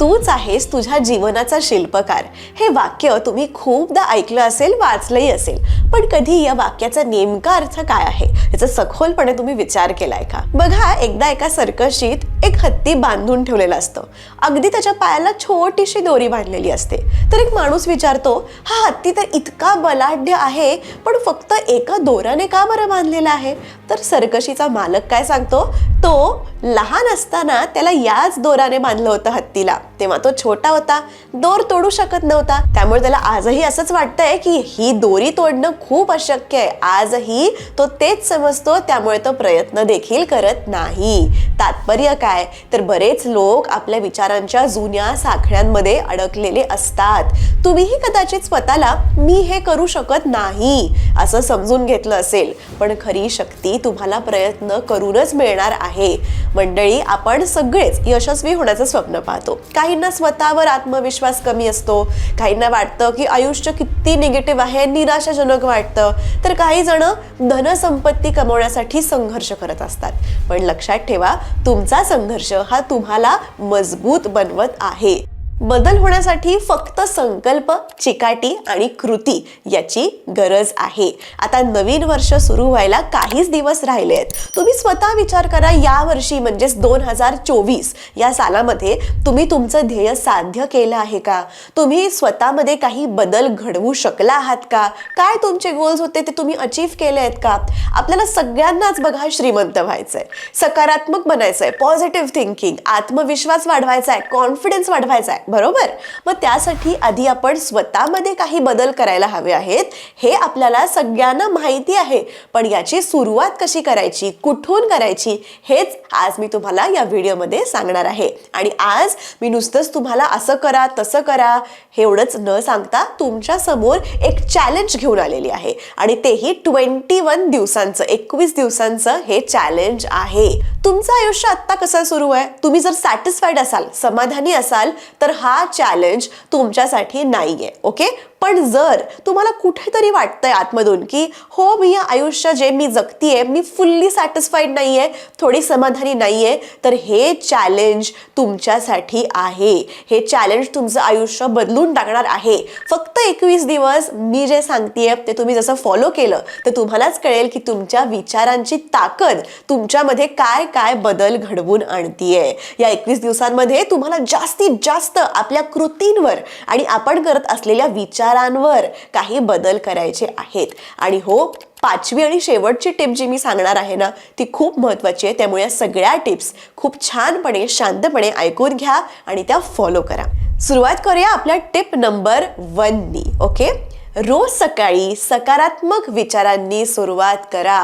तूच आहेस तुझ्या जीवनाचा शिल्पकार. हे वाक्य तुम्ही खूपदा ऐकलं असेल वाचलंही असेल. पण कधी या वाक्याचा नेमका अर्थ काय आहे? याचा सखोलपणे तुम्ही विचार केलाय का? बघा एकदा एका सर्कशीत एक हत्ती बांधून ठेवलेला असतं. अगदी त्याच्या पायाला छोटीशी दोरी बांधलेली असते. तर एक माणूस विचारतो हा हत्ती तर इतका बलाढ्य आहे पण फक्त एका दोराने का बरं बांधलेला आहे? तर सर्कशीचा मालक काय सांगतो तो लहान असताना त्याला याच दोराने बांधलं होतं हत्तीला. तेव्हा तो छोटा होता दोर तोडू शकत नव्हता. त्यामुळे त्याला आजही असंच वाटतंय की ही दोरी तोडणं खूप अशक्य आहे. आजही तो तेच समजतो त्यामुळे तो प्रयत्न देखील करत नाही. तात्पर्य काय? तर बरेच लोक आपल्या विचारांच्या जुन्या साखळ्यांमध्ये अडकलेले असतात. तुम्हीही कदाचित स्वतःला मी हे करू शकत नाही असं समजून घेतलं असेल. पण खरी शक्ती तुम्हाला प्रयत्न करूनच मिळणार आहे. मंडळी आपण सगळेच यशस्वी होण्याचं स्वप्न पाहतो. काहींना स्वतःवर आत्मविश्वास कमी असतो. काहींना वाटतं की आयुष्य किती निगेटिव्ह आहे निराशाजनक वाटतं. तर काही जण धनसंपत्ती कमवण्यासाठी संघर्ष करत असतात. पण लक्षात ठेवा तुमचा संघर्ष हा तुम्हाला मजबूत बनवत आहे. बदल होण्यासाठी फक्त संकल्प चिकाटी आणि कृती याची गरज आहे. आता नवीन वर्ष सुरू व्हायला काहीच दिवस राहिले आहेत. तुम्ही स्वतः विचार करा या वर्षी म्हणजेच दोन हजार चोवीस या सालामध्ये तुम्ही तुमचं ध्येय साध्य केलं आहे का? तुम्ही स्वतःमध्ये काही बदल घडवू शकला आहात का? काय तुमचे गोल्स होते ते तुम्ही अचीव केले आहेत का? आपल्याला सगळ्यांनाच बघा श्रीमंत व्हायचंय. सकारात्मक बनायचंय पॉझिटिव्ह थिंकिंग आत्मविश्वास वाढवायचा आहे कॉन्फिडन्स वाढवायचा आहे बरोबर? मग त्यासाठी आधी आपण स्वतःमध्ये काही बदल करायला हवे आहेत. हे आपल्याला सगळ्यांना माहिती आहे. पण याची सुरुवात कशी करायची? कुठून करायची? हेच आज मी तुम्हाला या व्हिडिओमध्ये सांगणार आहे. आणि आज मी नुसतंच तुम्हाला असं करा तसं करा हे एवढंच न सांगता तुमच्यासमोर एक चॅलेंज घेऊन आलेली आहे. आणि तेही ट्वेंटी वन दिवसांचं एकवीस दिवसांचं हे चॅलेंज आहे. तुमचं आयुष्य आत्ता कसं सुरू आहे? तुम्ही जर सॅटिस्फाईड असाल समाधानी असाल तर हा चॅलेंज तुमच्यासाठी नाही आहे ओके पण जर तुम्हाला कुठेतरी वाटतंय आतमधून की हो मी या आयुष्य जे मी जगतीये मी फुल्ली सॅटिस्फाईड नाहीये थोडी समाधानी नाहीये तर हे चॅलेंज तुमच्यासाठी आहे. हे चॅलेंज तुमचं आयुष्य बदलून टाकणार आहे. फक्त एकवीस दिवस मी जे सांगतेय ते तुम्ही जसं फॉलो केलं तर तुम्हालाच कळेल की तुमच्या विचारांची ताकद तुमच्यामध्ये काय काय बदल घडवून आणतीये. या एकवीस दिवसांमध्ये तुम्हाला जास्तीत जास्त आपल्या कृतींवर आणि आपण करत असलेल्या विचार विचारांवर काही बदल करायचे आहेत. आणि हो पाचवी आणि शेवटची टिप जी मी सांगणार आहे ना ती खूप महत्त्वाची आहे. त्यामुळे या सगळ्या टिप्स खूप छानपणे शांतपणे ऐकून घ्या आणि त्या फॉलो करा. सुरुवात करूया आपल्या टिप नंबर वननी ओके रोज सकाळी सकारात्मक विचारांनी सुरुवात करा.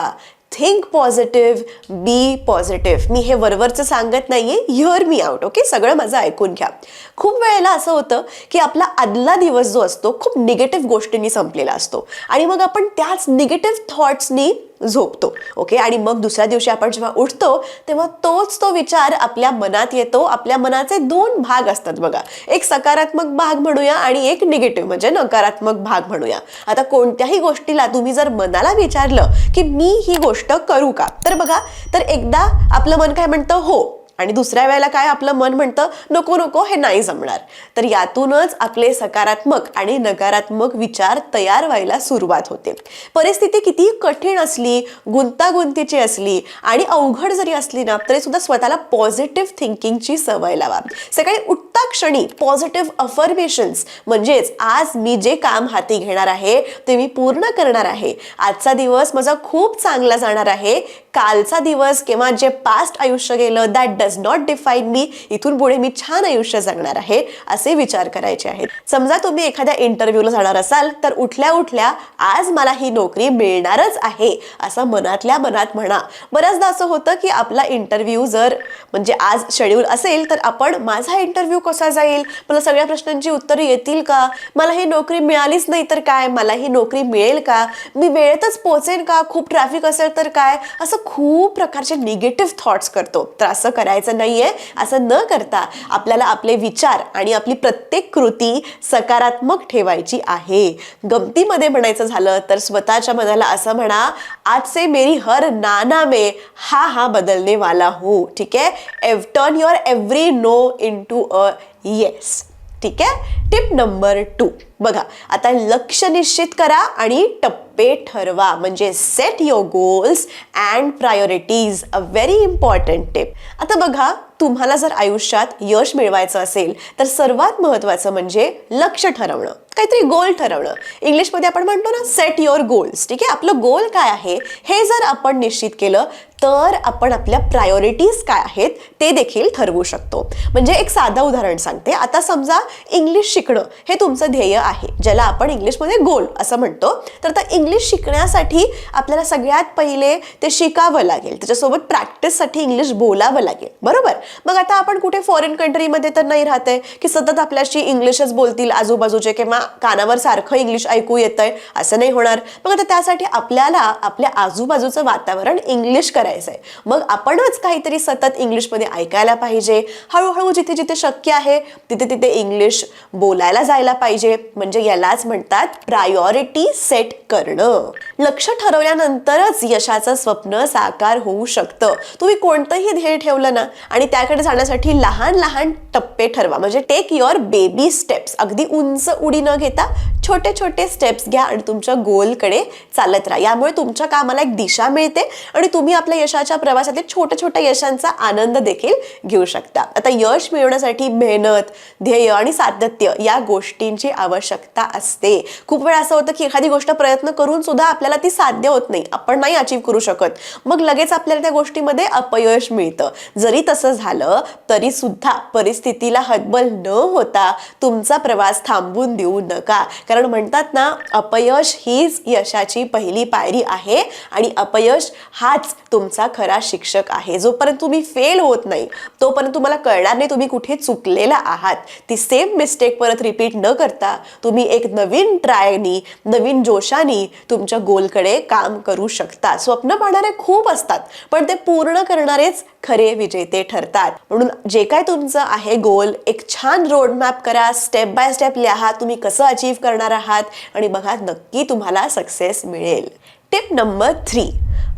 थिंक पॉझिटिव्ह बी पॉझिटिव्ह मी हे वरवरचं सांगत नाहीये. हिअर मी आउट ओके सगळं माझं ऐकून घ्या. खूप वेळेला असं होतं की आपला आदला दिवस जो असतो खूप निगेटिव्ह गोष्टींनी संपलेला असतो. आणि मग आपण त्याच निगेटिव्ह थॉट्सनी झोपतो ओके आणि मग दुसऱ्या दिवशी आपण जेव्हा उठतो तेव्हा तोच तो विचार आपल्या मनात येतो. आपल्या मनाचे दोन भाग असतात बघा. एक सकारात्मक भाग म्हणूया आणि एक निगेटिव्ह म्हणजे नकारात्मक भाग म्हणूया. आता कोणत्याही गोष्टीला तुम्ही जर मनाला विचारलं की मी ही गोष्ट करू का? तर बघा तर एकदा आपलं मन काय म्हणतं? हो. आणि दुसऱ्या वेळेला काय आपलं मन म्हणतं नको नको हे नाही जमणार. तर यातूनच आपले सकारात्मक आणि नकारात्मक विचार तयार व्हायला सुरुवात होते. परिस्थिती किती कठीण असली गुंतागुंतीची असली आणि अवघड जरी असली ना तरी सुद्धा स्वतःला पॉझिटिव्ह थिंकिंगची सवय लावा. सकाळी उठता क्षणी पॉझिटिव्ह अफर्मेशन्स म्हणजेच आज मी जे काम हाती घेणार आहे ते मी पूर्ण करणार आहे. आजचा दिवस माझा खूप चांगला जाणार आहे कालचा दिवस किंवा जे पास्ट आयुष्य गेलं that does not define me इथून पुढे मी छान आयुष्य जगणार आहे असे विचार करायचे आहेत. समजा तुम्ही एखाद्या इंटरव्ह्यूला जाणार असाल तर उठल्या उठल्या आज मला ही नोकरी मिळणारच आहे असं मनातल्या मनात म्हणा. बऱ्याचदा असं होतं की आपला इंटरव्ह्यू जर म्हणजे आज शेड्यूल असेल तर आपण माझा इंटरव्ह्यू कसा जाईल? मला सगळ्या प्रश्नांची उत्तरं येतील का? मला ही नोकरी मिळालीच नाही तर काय? मला ही नोकरी मिळेल का? मी वेळेतच पोहोचेन का? खूप ट्रॅफिक असेल तर काय? असं खूप प्रकारचे निगेटिव्ह थॉट्स करतो. तर असं करायचं नाही आहे असं न करता आपल्याला आपले विचार आणि आपली प्रत्येक कृती सकारात्मक ठेवायची आहे. गमतीमध्ये म्हणायचं झालं तर स्वतःच्या मनाला असं म्हणा आज से मेरी हर नाना में हा हा बदलने वाला हो. ठीक आहे? एव turn your every no into a yes ठीक आहे? टिप नंबर टू बघा आता लक्ष निश्चित करा आणि टप्पे ठरवा. म्हणजे set your goals and priorities a very important tip आता बघा तुम्हाला जर आयुष्यात यश मिळवायचं असेल तर सर्वात महत्त्वाचं म्हणजे लक्ष ठरवणं. काहीतरी गोल ठरवणं. इंग्लिशमध्ये आपण म्हणतो ना सेट युअर गोल्स ठीक आहे? आपलं गोल काय आहे? हे जर आपण निश्चित केलं तर आपण आपल्या प्रायोरिटीज काय आहेत ते देखील ठरवू शकतो. म्हणजे एक साधं उदाहरण सांगते. आता समजा इंग्लिश शिकणं हे तुमचं ध्येय आहे. ज्याला आपण इंग्लिशमध्ये गोल असं म्हणतो. तर आता इंग्लिश शिकण्यासाठी आपल्याला सगळ्यात पहिले ते शिकावं लागेल. त्याच्यासोबत प्रॅक्टिससाठी इंग्लिश बोलावं लागेल. बरोबर? मग आता आपण कुठे फॉरेन कंट्रीमध्ये तर नाही राहत आहे की सतत आपल्याशी इंग्लिशच बोलतील आजूबाजूचे किंवा कानावर सारखं इंग्लिश ऐकू येतंय. असं नाही होणार. मग आता त्यासाठी आपल्याला आपल्या आजूबाजूचं वातावरण इंग्लिश करायचं आहे मग आपणच काहीतरी सतत इंग्लिशमध्ये ऐकायला पाहिजे. हळूहळू जिथे जिथे शक्य आहे तिथे तिथे इंग्लिश बोलायला जायला पाहिजे. म्हणजे यालाच म्हणतात प्रायोरिटी सेट करणं. लक्ष ठरवल्यानंतरच यशाचं स्वप्न साकार होऊ शकतं. तुम्ही कोणतंही ध्येय ठेवलं ना आणि त्याकडे जाण्यासाठी लहान लहान टप्पे ठरवा. म्हणजे टेक युअर बेबी स्टेप्स अगदी उंच उडी न घेता छोटे छोटे स्टेप्स घ्या आणि तुमच्या गोलकडे चालत राहा. यामुळे तुमच्या कामाला एक दिशा मिळते आणि तुम्ही आपल्या यशाच्या प्रवासातील छोट्या छोट्या यशांचा आनंद देखील घेऊ शकता. आता यश मिळवण्यासाठी मेहनत ध्येय आणि सातत्य या गोष्टींची आवश्यकता असते. खूप वेळा असं होतं की एखादी गोष्ट प्रयत्न करून सुद्धा आपल्याला ती साध्य होत नाही. आपण नाही अचीव करू शकत. मग लगेच आपल्याला त्या गोष्टीमध्ये अपयश मिळतं. जरी तसं झालं तरी सुद्धा परिस्थितीला हतबल न होता तुमचा प्रवास थांबवून देऊ नका. कारण म्हणतात ना अपयश हीच यशाची पहिली पायरी आहे आणि अपयश हाच तुमचा खरा शिक्षक आहे. जोपर्यंत तुम्ही फेल होत नाही तोपर्यंत तुम्हाला कळणार नाही तुम्ही कुठे चुकलेला आहात. ती सेम मिस्टेक परत रिपीट न करता तुम्ही एक नवीन ट्रायनी नवीन जोशानी तुमच्या गोलकडे काम करू शकता. स्वप्न पाहणारे खूप असतात पण ते पूर्ण करणारेच खरे विजेते ठरतात. म्हणून जे काय तुमचं आहे गोल एक छान रोड मॅप करा स्टेप बाय स्टेप लिहा तुम्ही कसं अचीव करणार आहात आणि बघा नक्की तुम्हाला सक्सेस मिळेल. टिप नंबर थ्री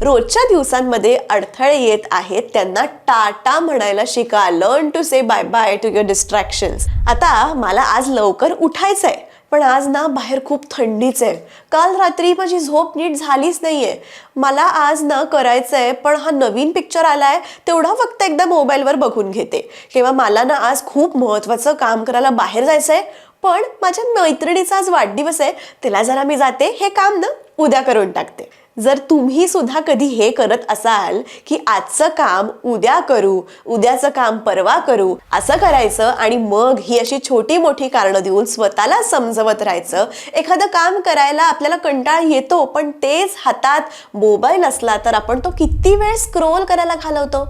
रोजच्या दिवसांमध्ये अडथळे येत आहेत त्यांना टाटा म्हणायला शिका. Learn to say bye bye to your distractions आता मला आज लवकर उठायचं आहे पण आज ना बाहेर खूप थंडीच आहे. काल रात्री माझी झोप नीट झालीच नाहीये. मला आज ना करायचं आहे पण हा नवीन पिक्चर आलाय तेवढा फक्त एकदा मोबाईलवर बघून घेते. किंवा मला ना आज खूप महत्त्वाचं काम करायला बाहेर जायचं आहे पण माझ्या मैत्रिणीचा आज वाढदिवस आहे तिला जरा मी जाते हे काम ना उद्या करून टाकते. जर तुम्ही सुद्धा कधी हे करत असाल की आजचं काम उद्या करू उद्याचं काम परवा करू असं करायचं आणि मग ही अशी छोटी मोठी कारणं देऊन स्वतःला समजवत राहायचं एखादं काम करायला आपल्याला कंटाळ येतो पण तेच हातात मोबाईल असला तर आपण तो किती वेळ स्क्रोल करायला घालवतो?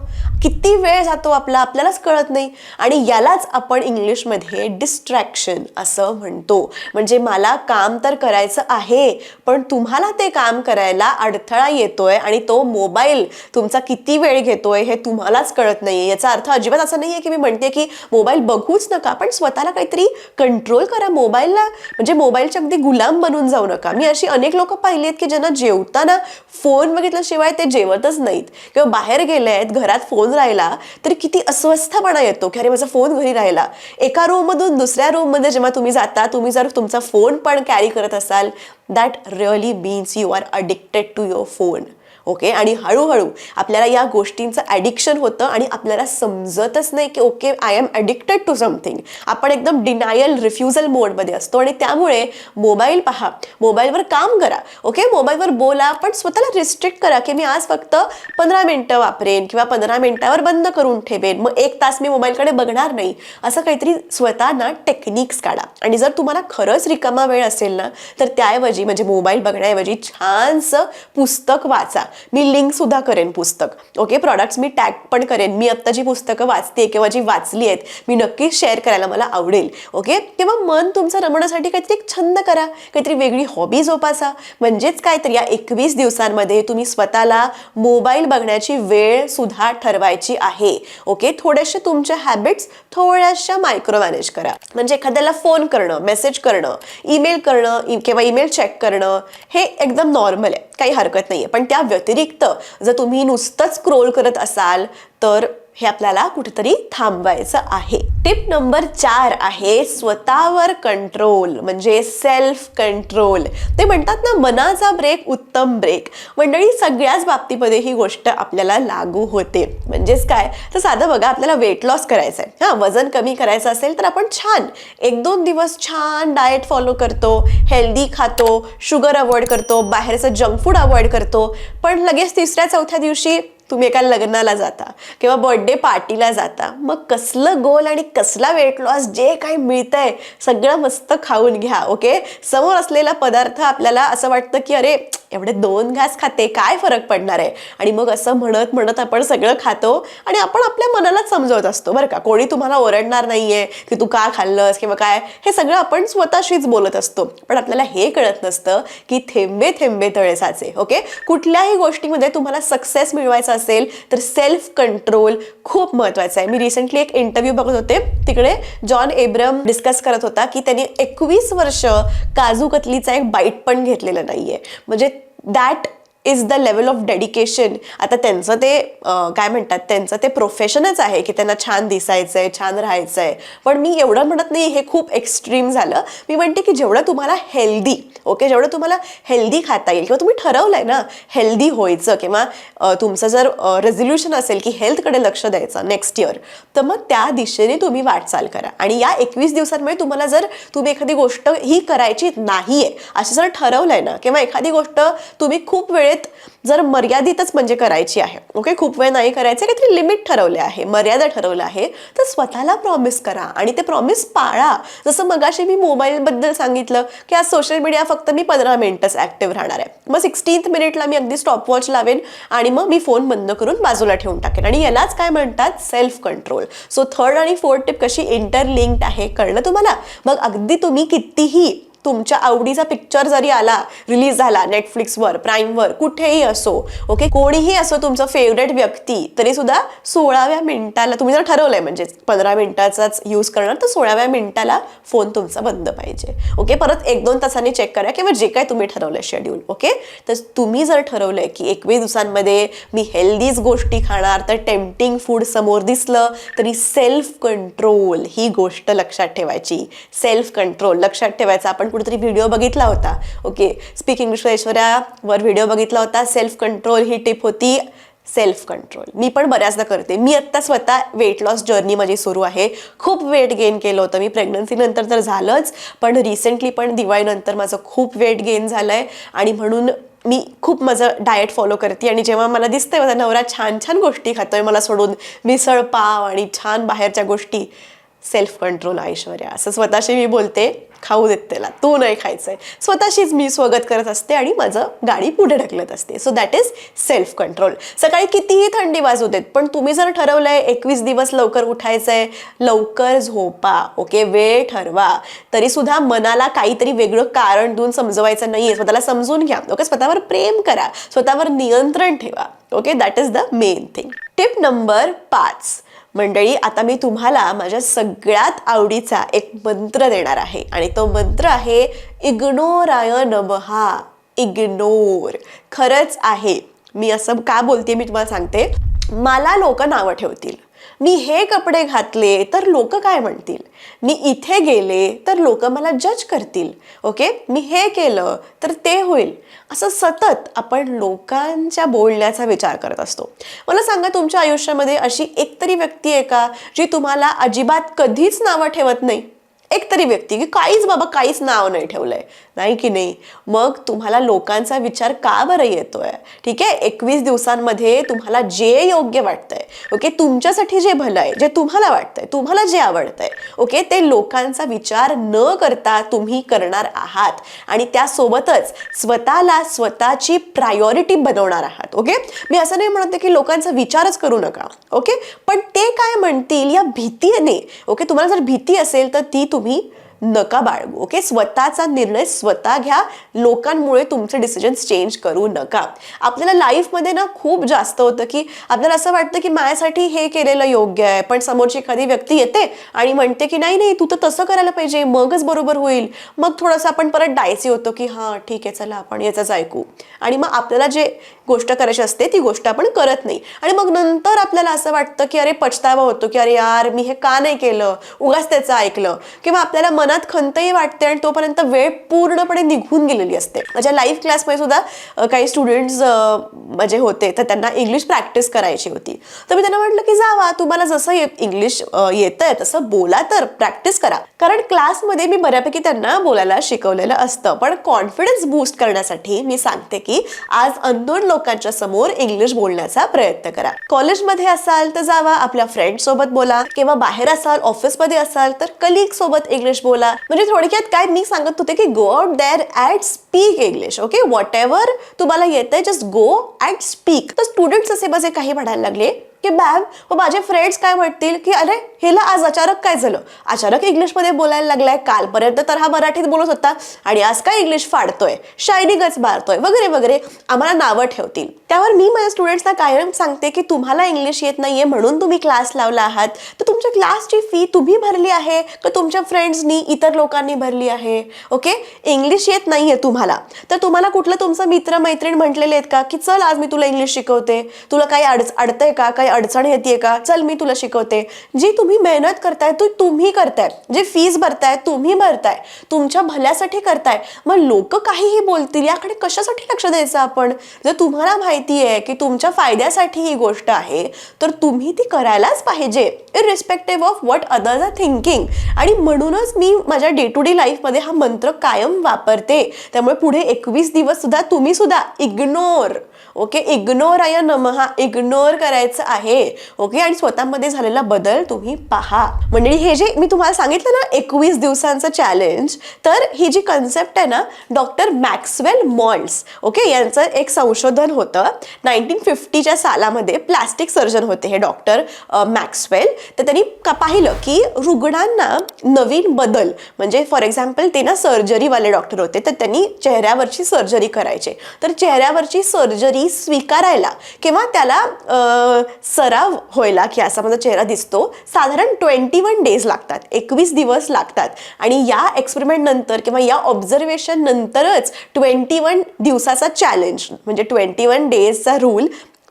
किती वेळ जातो आपला आपल्यालाच कळत नाही. आणि यालाच आपण इंग्लिशमध्ये डिस्ट्रॅक्शन असं म्हणतो. म्हणजे मला काम तर करायचं आहे पण तुम्हाला ते काम करायला अडथळा येतोय आणि तो मोबाईल तुमचा किती वेळ घेतोय हे तुम्हालाच कळत नाहीये. याचा अर्थ अजिबात असा नाही आहे की मी म्हणते की मोबाईल बघूच नका पण स्वतःला काहीतरी कंट्रोल करा. मोबाईलला म्हणजे मोबाईलच्या अगदी गुलाम बनून जाऊ नका. मी अशी अनेक लोक पाहिली आहेत की ज्यांना जेवताना फोन बघितल्याशिवाय ते जेवतच नाहीत. किंवा बाहेर गेले आहेत घरात फोन राहिला तरी किती अस्वस्थपणा येतो की अरे माझा फोन घरी राहिला. एका रूममधून दुसऱ्या रूममध्ये जेव्हा तुम्ही जाता तुम्ही जर तुमचा फोन पण कॅरी करत असाल that really means you are addicted to your phone okay आणि हळूहळू आपल्याला या गोष्टींचं ॲडिक्शन होतं आणि आपल्याला समजतच नाही की okay I am addicted to something आपण एकदम डिनायल रिफ्युजल मोडमध्ये असतो आणि त्यामुळे मोबाईल पहा. मोबाईलवर काम करा. ओके मोबाईलवर बोला पण स्वतःला रिस्ट्रिक्ट करा की मी आज फक्त पंधरा मिनटं वापरेन किंवा पंधरा मिनटावर बंद करून ठेवेन. मग एक तास मी मोबाईलकडे बघणार नाही. असं काहीतरी स्वतःना टेक्निक्स काढा. आणि जर तुम्हाला खरंच रिकामा वेळ असेल ना तर त्याऐवजी म्हणजे मोबाईल बघण्याऐवजी छानसं पुस्तक वाचा. मी लिंक सुद्धा करेन पुस्तक. ओके प्रॉडक्ट्स मी टॅग पण करेन. मी आत्ता जी पुस्तकं वाचते किंवा जी वाचली आहेत मी नक्कीच शेअर करायला मला आवडेल. ओके किंवा मन तुमचं रमण्यासाठी काहीतरी एक छंद करा. काहीतरी वेगळी हॉबी जोपासा. म्हणजेच काय तर या एकवीस दिवसांमध्ये तुम्ही स्वतःला मोबाईल बघण्याची वेळ सुद्धा ठरवायची आहे. ओके थोडेसे तुमच्या हॅबिट्स थोड्याशा मायक्रो मॅनेज करा. म्हणजे एखाद्याला फोन करणं मेसेज करणं ईमेल करणं किंवा ईमेल चेक करणं हे एकदम नॉर्मल आहे. काही हरकत नाही आहे पण त्या व्यतिरिक्त जर तुम्ही नुसतंच स्क्रोल करत असाल तर हे आपल्याला कुठेतरी थांबवायचं आहे. टिप नंबर चार आहे स्वतःवर कंट्रोल म्हणजे सेल्फ कंट्रोल ते म्हणतात ना मनाचा ब्रेक उत्तम ब्रेक मंडळी सगळ्याच बाबतीमध्ये ही गोष्ट आपल्याला लागू होते. म्हणजेच काय? तर साधं बघा आपल्याला वेट लॉस करायचं आहे हां वजन कमी करायचं असेल तर आपण छान एक दोन दिवस छान डाएट फॉलो करतो हेल्दी खातो शुगर अवॉइड करतो बाहेरचं जंक फूड अवॉइड करतो. पण लगेच तिसऱ्या चौथ्या दिवशी तुम्ही एका लग्नाला जाता किंवा बर्थडे पार्टीला जाता मग कसलं गोल आणि कसला वेट लॉस जे काही मिळतंय सगळं मस्त खाऊन घ्या ओके समोर असलेला पदार्थ आपल्याला असं वाटतं की अरे एवढे दोन घास खाते काय फरक पडणार आहे? आणि मग असं म्हणत म्हणत आपण सगळं खातो आणि आपण आपल्या मनालाच समजवत असतो बरं का? कोणी तुम्हाला ओरडणार नाहीये की तू का खाल्लंस किंवा काय? हे सगळं आपण स्वतःशीच बोलत असतो. पण आपल्याला हे कळत नसतं की थेंबे थेंबे तळे साचे ओके कुठल्याही गोष्टीमध्ये तुम्हाला सक्सेस मिळवायचा असेल तर सेल्फ कंट्रोल खूप महत्वाचं आहे. मी रिसेंटली एक इंटरव्ह्यू बघत होते. तिकडे जॉन एब्रम डिस्कस करत होता की त्यांनी एकवीस वर्ष काजू कतलीचा एक बाईट पण घेतलेलं नाहीये. म्हणजे that is the level of dedication आता त्यांचं ते काय म्हणतात त्यांचं ते प्रोफेशनच आहे की त्यांना छान दिसायचं आहे छान राहायचं आहे पण मी एवढं म्हणत नाही हे खूप एक्स्ट्रीम झालं. मी म्हणते की जेवढं तुम्हाला हेल्दी ओके जेवढं तुम्हाला हेल्दी खाता येईल किंवा तुम्ही ठरवलं आहे ना हेल्दी व्हायचं किंवा तुमचं जर रेझोल्युशन असेल की हेल्थकडे लक्ष द्यायचं नेक्स्ट इयर तर मग त्या दिशेने तुम्ही वाटचाल करा. आणि या एकवीस दिवसांमुळे तुम्हाला जर तुम्ही एखादी गोष्ट ही करायची नाही आहे असं जर ठरवलं आहे ना किंवा एखादी गोष्ट तुम्ही खूप वेळेत जर मर्यादितच म्हणजे करायची आहे. ओके खूप वेळ नाही करायचं काहीतरी लिमिट ठरवले आहे मर्यादा ठरवलं आहे. तर स्वतःला प्रॉमिस करा आणि ते प्रॉमिस पाळा. जसं मगाशी मी मोबाईलबद्दल सांगितलं की आज सोशल मीडिया फक्त मी पंधरा मिनिटच ॲक्टिव्ह राहणार आहे. मग सिक्स्टीन्थ मिनिटला मी अगदी स्टॉपवॉच लावेन आणि मग मी फोन बंद करून बाजूला ठेवून टाकेन. आणि यालाच काय म्हणतात? सेल्फ कंट्रोल सो थर्ड आणि फोर्थ टिप कशी इंटरलिंक्ड आहे कळलं तुम्हाला? मग अगदी तुम्ही कितीही तुमच्या आवडीचा पिक्चर जरी आला रिलीज झाला नेटफ्लिक्सवर प्राईमवर कुठेही असो ओके कोणीही असो तुमचं फेवरेट व्यक्ती तरी सुद्धा सोळाव्या मिनिटाला तुम्ही जर ठरवलंय म्हणजे पंधरा मिनिटाचाच यूज करणार तर सोळाव्या मिनिटाला फोन तुमचा बंद पाहिजे ओके परत एक दोन तासांनी चेक करा किंवा जे काय तुम्ही ठरवलंय शेड्यूल ओके तर तुम्ही जर ठरवलंय की एकवीस दिवसांमध्ये मी हेल्दीच गोष्टी खाणार तर टेम्पटिंग फूड समोर दिसलं तरी सेल्फ कंट्रोल ही गोष्ट लक्षात ठेवायची. सेल्फ कंट्रोल लक्षात ठेवायचं. आपण कुठेतरी व्हिडिओ बघितला होता. ओके स्पीकिंग विश्वेश्वरावर व्हिडिओ बघितला होता. सेल्फ कंट्रोल ही टिप होती. सेल्फ कंट्रोल मी पण बऱ्याचदा करते. मी आत्ता स्वतः वेट लॉस जर्नी माझी सुरू आहे. खूप वेट गेन केलं होतं मी. प्रेग्नन्सीनंतर तर झालंच. पण रिसेंटली पण दिवाळीनंतर माझं खूप वेट गेन झालं आहे आणि म्हणून मी खूप माझं डाएट फॉलो करते. आणि जेव्हा मला दिसतंय माझा नवरा छान छान गोष्टी खातोय मला सोडून मिसळ पाव आणि छान बाहेरच्या गोष्टी सेल्फ कंट्रोल ऐश्वर्या. असं स्वतःशी मी बोलते खाऊ देत त्याला. तू नाही खायचंय. स्वतःशीच मी स्वागत करत असते आणि माझं गाडी पुढे ढकलत असते. So that is self control सकाळी कितीही थंडी वाजू देत पण तुम्ही जर ठरवलंय एकवीस दिवस लवकर उठायचंय लवकर झोपा. ओके वेळ ठरवा. तरी सुद्धा मनाला काहीतरी वेगळं कारण देऊन समजवायचं नाहीये. स्वतःला समजून घ्या. ओके स्वतःवर प्रेम करा. स्वतःवर नियंत्रण ठेवा. Okay that is the main thing tip number पाच. मंडळी आता मी तुम्हाला माझ्या सगळ्यात आवडीचा एक मंत्र देणार आहे. आणि तो मंत्र आहे इग्नोराय नमहा इग्नोर. खरंच आहे. मी असं का बोलते मी तुम्हाला सांगते. मला लोक नावं ठेवतील. मी हे कपडे घातले तर लोक काय म्हणतील? मी इथे गेले तर लोक मला जज करतील. ओके मी हे केलं तर ते होईल. असं सतत आपण लोकांच्या बोलण्याचा विचार करत असतो. मला सांगा तुमच्या आयुष्यामध्ये अशी एकतरी व्यक्ती आहे का जी तुम्हाला अजिबात कधीच नावं ठेवत नाही? एक तरी व्यक्ती की काहीच बाबा काहीच नाव नाही ठेवलंय. नाही की नाही? मग तुम्हाला लोकांचा विचार का बरं येतोय? ठीक आहे? एकवीस दिवसांमध्ये तुम्हाला जे योग्य वाटतंय ओके? तुमच्यासाठी जे भलं आहे जे तुम्हाला वाटतंय तुम्हाला जे आवडतंय ओके? ते लोकांचा विचार न करता तुम्ही करणार आहात. आणि त्यासोबतच स्वतःला स्वतःची प्रायोरिटी बनवणार आहात ओके? मी असं नाही म्हणते की लोकांचा विचारच करू नका ओके? पण ते काय म्हणतील या भीतीने ओके? तुम्हाला जर भीती असेल तर ती तुम्ही नका बाळगू ओके स्वतःचा निर्णय स्वतः घ्या. लोकांमुळे तुमचे डिसिजन्स चेंज करू नका. आपल्याला लाईफमध्ये ना खूप जास्त होतं की आपल्याला असं वाटतं की माझ्यासाठी हे केलेलं योग्य आहे पण समोरची एखादी व्यक्ती येते आणि म्हणते की नाही नाही तू तर तसं करायला पाहिजे मगच बरोबर होईल. मग थोडंसं आपण परत डायसी होतो की हां ठीक आहे चला आपण याचंच ऐकू. आणि मग आपल्याला जे गोष्ट करायची असते ती गोष्ट आपण करत नाही. आणि मग नंतर आपल्याला असं वाटतं की अरे पछतावा होतो की अरे यार मी हे का नाही केलं? उगाच त्याचं ऐकलं. किंवा आपल्याला मनात खंतही वाटते आणि तोपर्यंत वेळ पूर्णपणे निघून गेलेली असते. माझ्या लाईव्ह क्लासमध्ये सुद्धा काही स्टुडंट्स म्हणजे होते तर त्यांना इंग्लिश प्रॅक्टिस करायची होती. तर मी त्यांना म्हटलं की जावा तुम्हाला जसं ये इंग्लिश येतंय तसं बोला तर प्रॅक्टिस करा. कारण क्लासमध्ये मी बऱ्यापैकी त्यांना बोलायला शिकवलेलं असतं. पण कॉन्फिडन्स बूस्ट करण्यासाठी मी सांगते की आज अननोन लोकांच्या समोर इंग्लिश बोलण्याचा प्रयत्न करा. कॉलेजमध्ये असाल तर जावा आपल्या फ्रेंड सोबत बोला. किंवा बाहेर असाल ऑफिसमध्ये असाल तर कलिग सोबत इंग्लिश बोला. म्हणजे थोडक्यात काय मी सांगत होते की go out there at speak English okay whatever तुम्हाला येतंय जस्ट गो ॲट स्पीक तर स्टुडंट्स असे बसे काही म्हणायला लागले की मॅम व माझे फ्रेंड्स काय म्हणतील की अरे हिला आज अचानक काय झालं? अचानक इंग्लिशमध्ये बोलायला लागलाय. कालपर्यंत तर हा मराठीत बोलत होता आणि आज काय इंग्लिश फाडतोय? शायनिंगच मारतोय. वगैरे वगैरे आम्हाला नावं ठेवतील. त्यावर मी माझ्या स्टुडंट्सना कायम सांगते की तुम्हाला इंग्लिश येत नाहीये म्हणून तुम्ही क्लास लावला आहात. तर तुमच्या क्लासची फी तुम्ही भरली आहे का तुमच्या फ्रेंड्सनी इतर लोकांनी भरली आहे? ओके इंग्लिश येत नाहीये तुम्हाला. तर तुम्हाला कुठलं तुमचं मित्र मैत्रीण म्हटलेले आहेत का की चल आज मी तुला इंग्लिश शिकवते. तुला काही अड अडतंय का? काही अडचण येते का? चल मी तुला शिकवते. जी तुम्ही मेहनत करताय तो तुम्ही करताय. जे फीज भरताय तुम्ही भरताय. तुमच्या भल्यासाठी करताय. मग लोक काहीही बोलतील याकडे कशासाठी लक्ष द्यायचं आपण? जर तुम्हाला माहिती आहे की तुमच्या फायद्यासाठी ही गोष्ट आहे तर तुम्ही ती करायलाच पाहिजे. Irrespective of what others are thinking आणि म्हणूनच मी माझ्या डे टू डे लाईफमध्ये हा मंत्र कायम वापरते. त्यामुळे पुढे एकवीस दिवस सुद्धा तुम्ही सुद्धा इग्नोर ओके इग्नोर आय नमहा इग्नोर करायचं आहे. ओके आणि स्वतःमध्ये झालेला बदल तुम्ही पहा. मंडळी हे जे मी तुम्हाला सांगितलं ना एकवीस दिवसांचं चॅलेंज तर ही जी कन्सेप्ट आहे ना डॉक्टर मॅक्सवेल मॉल्स ओके यांचं एक संशोधन होतं. नाईन्टीन फिफ्टीच्या सालामध्ये प्लास्टिक सर्जन होते हे डॉक्टर मॅक्सवेल तर त्यांनी का पाहिलं की रुग्णांना नवीन बदल म्हणजे फॉर एक्झाम्पल ते ना सर्जरीवाले डॉक्टर होते तर त्यांनी चेहऱ्यावरची सर्जरी करायचे. तर चेहऱ्यावरची सर्जरी स्वीकारायला किंवा त्याला सराव व्हायला की असा माझा चेहरा दिसतो. साधारण ट्वेंटी वन डेज लागतात. एकवीस दिवस लागतात. आणि या एक्सपेरिमेंट नंतर किंवा या ऑब्झर्वेशन नंतरच ट्वेंटी वन दिवसाचा चॅलेंज म्हणजे ट्वेंटी वन डेजचा रूल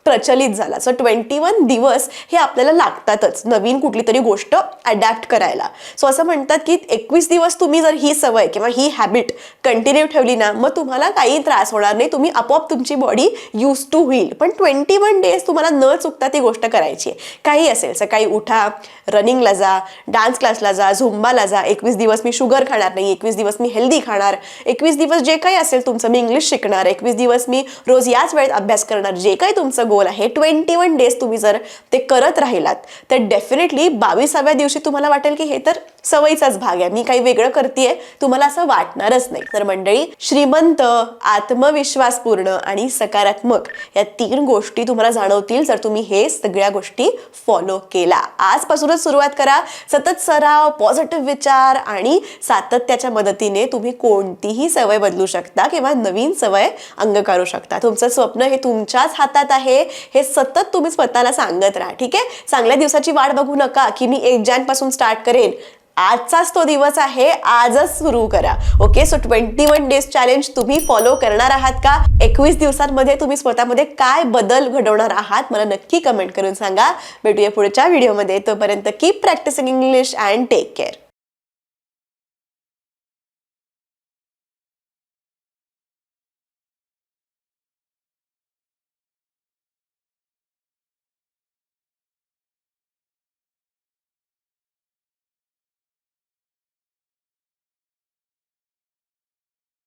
प्रचलित झाला. सो ट्वेंटी वन दिवस हे आपल्याला लागतातच नवीन कुठली तरी गोष्ट अडॅप्ट करायला. सो असं म्हणतात की एकवीस दिवस तुम्ही जर ही सवय किंवा ही हॅबिट कंटिन्यू ठेवली ना मग तुम्हाला काही त्रास होणार नाही. तुम्ही आपोआप तुमची बॉडी यूज टू होईल पण ट्वेंटी वन डेज तुम्हाला न चुकता ती गोष्ट करायची आहे. काही असेल सकाळी उठा रनिंगला जा डान्स क्लासला जा झुंबाला जा. एकवीस दिवस मी शुगर खाणार नाही एकवीस दिवस मी हेल्दी खाणार एकवीस दिवस जे काही असेल तुमचं मी इंग्लिश शिकणार एकवीस दिवस मी रोज याच वेळेत अभ्यास करणार जे काही तुमचं गोल आहे. ट्वेंटी वन डेज तुम्ही जर ते करत राहिलात तर डेफिनेटली बावीसाव्या दिवशी तुम्हाला वाटेल की हे तर सवयीचाच भाग आहे. मी काही वेगळं करतेय तुम्हाला असं वाटणारच नाही. तर मंडळी श्रीमंत आत्मविश्वासपूर्ण आणि सकारात्मक या तीन गोष्टी तुम्हाला जाणवतील जर तुम्ही हे सगळ्या गोष्टी फॉलो केला. आजपासूनच सुरुवात करा. सतत सराव पॉझिटिव्ह विचार आणि सातत्याच्या मदतीने तुम्ही कोणतीही सवय बदलू शकता किंवा नवीन सवय अंगकारू शकता. तुमचं स्वप्न हे तुमच्याच हातात आहे. हे सतत तुम्ही स्वतःला सांगत राहा ठीक आहे? चांगल्या दिवसाची वाट बघू नका की मी एक जॅनपासून स्टार्ट करेन आजचाच तो दिवस आहे आजच सुरू करा. Okay so twenty one days challenge तुम्ही फॉलो करणार आहात का? एकवीस दिवसांमध्ये तुम्ही स्वतःमध्ये काय बदल घडवणार आहात? मला नक्की कमेंट करून सांगा. भेटूया पुढच्या व्हिडिओमध्ये तोपर्यंत keep practicing English and take care